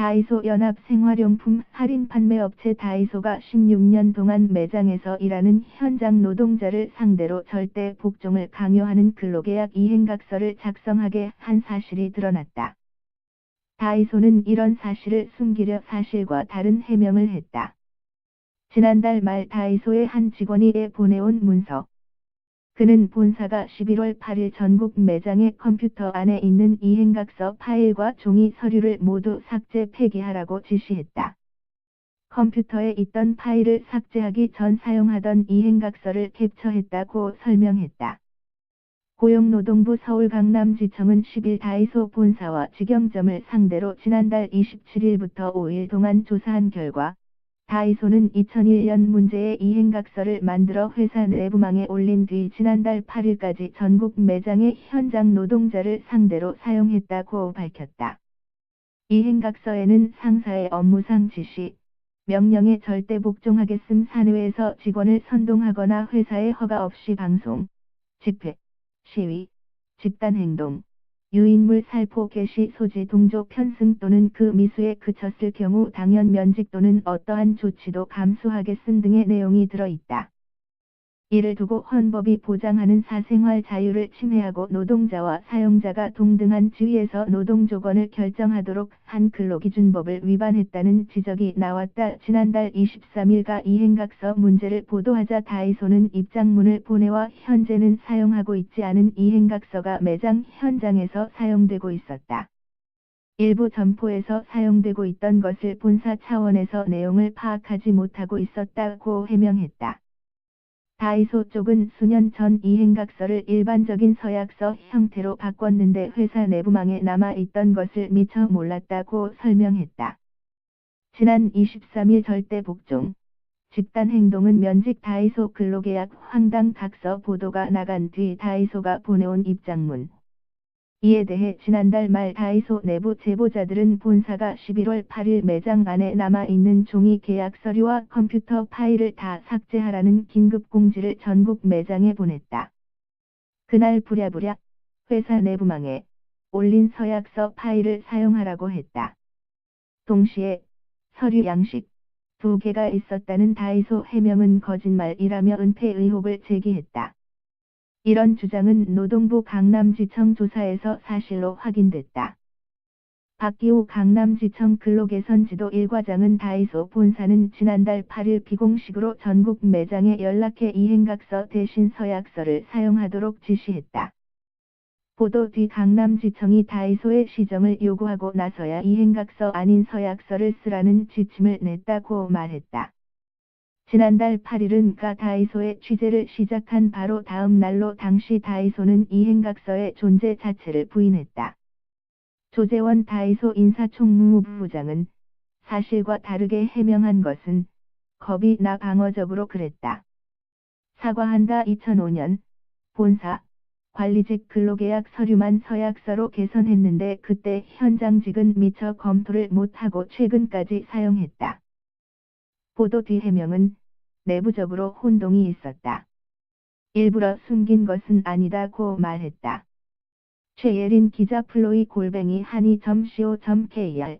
다이소 연합 생활용품 할인 판매업체 다이소가 16년 동안 매장에서 일하는 현장 노동자를 상대로 절대 복종을 강요하는 근로계약 이행각서를 작성하게 한 사실이 드러났다. 다이소는 이런 사실을 숨기려 사실과 다른 해명을 했다. 지난달 말 다이소의 한 직원이 에 보내온 문서. 그는 본사가 11월 8일 전국 매장의 컴퓨터 안에 있는 이행각서 파일과 종이 서류를 모두 삭제 폐기하라고 지시했다. 컴퓨터에 있던 파일을 삭제하기 전 사용하던 이행각서를 캡처했다고 설명했다. 고용노동부 서울 강남지청은 10일 다이소 본사와 직영점을 상대로 지난달 27일부터 5일 동안 조사한 결과 다이소는 2001년 문제의 이행각서를 만들어 회사 내부망에 올린 뒤 지난달 8일까지 전국 매장의 현장 노동자를 상대로 사용했다고 밝혔다. 이행각서에는 상사의 업무상 지시, 명령에 절대 복종하겠음 사내에서 직원을 선동하거나 회사의 허가 없이 방송, 집회, 시위, 집단행동, 유인물 살포 개시 소지 동조 편승 또는 그 미수에 그쳤을 경우 당연 면직 또는 어떠한 조치도 감수하겠음 등의 내용이 들어있다. 이를 두고 헌법이 보장하는 사생활 자유를 침해하고 노동자와 사용자가 동등한 지위에서 노동 조건을 결정하도록 한 근로기준법을 위반했다는 지적이 나왔다. 지난달 23일가 이행각서 문제를 보도하자 다이소는 입장문을 보내와 현재는 사용하고 있지 않은 이행각서가 매장 현장에서 사용되고 있었다. 일부 점포에서 사용되고 있던 것을 본사 차원에서 내용을 파악하지 못하고 있었다고 해명했다. 다이소 쪽은 수년 전 이행각서를 일반적인 서약서 형태로 바꿨는데 회사 내부망에 남아있던 것을 미처 몰랐다고 설명했다. 지난 23일 절대 복종, 집단 행동은 면직 다이소 근로계약 황당 각서 보도가 나간 뒤 다이소가 보내온 입장문. 이에 대해 지난달 말 다이소 내부 제보자들은 본사가 11월 8일 매장 안에 남아있는 종이 계약 서류와 컴퓨터 파일을 다 삭제하라는 긴급 공지를 전국 매장에 보냈다. 그날 부랴부랴 회사 내부망에 올린 서약서 파일을 사용하라고 했다. 동시에 서류 양식 두 개가 있었다는 다이소 해명은 거짓말이라며 은폐 의혹을 제기했다. 이런 주장은 노동부 강남지청 조사에서 사실로 확인됐다. 박기호 강남지청 근로개선 지도 1과장은 다이소 본사는 지난달 8일 비공식으로 전국 매장에 연락해 이행각서 대신 서약서를 사용하도록 지시했다. 보도 뒤 강남지청이 다이소의 시정을 요구하고 나서야 이행각서 아닌 서약서를 쓰라는 지침을 냈다고 말했다. 지난달 8일은 가 다이소의 취재를 시작한 바로 다음 날로 당시 다이소는 이 행각서의 존재 자체를 부인했다. 조재원 다이소 인사총무부부장은 사실과 다르게 해명한 것은 겁이 나 방어적으로 그랬다. 사과한다 2005년 본사 관리직 근로계약 서류만 서약서로 개선했는데 그때 현장직은 미처 검토를 못하고 최근까지 사용했다. 보도 뒤 해명은 내부적으로 혼동이 있었다. 일부러 숨긴 것은 아니다고 말했다. 최예린 기자 플로이 골뱅이 한이.co.kr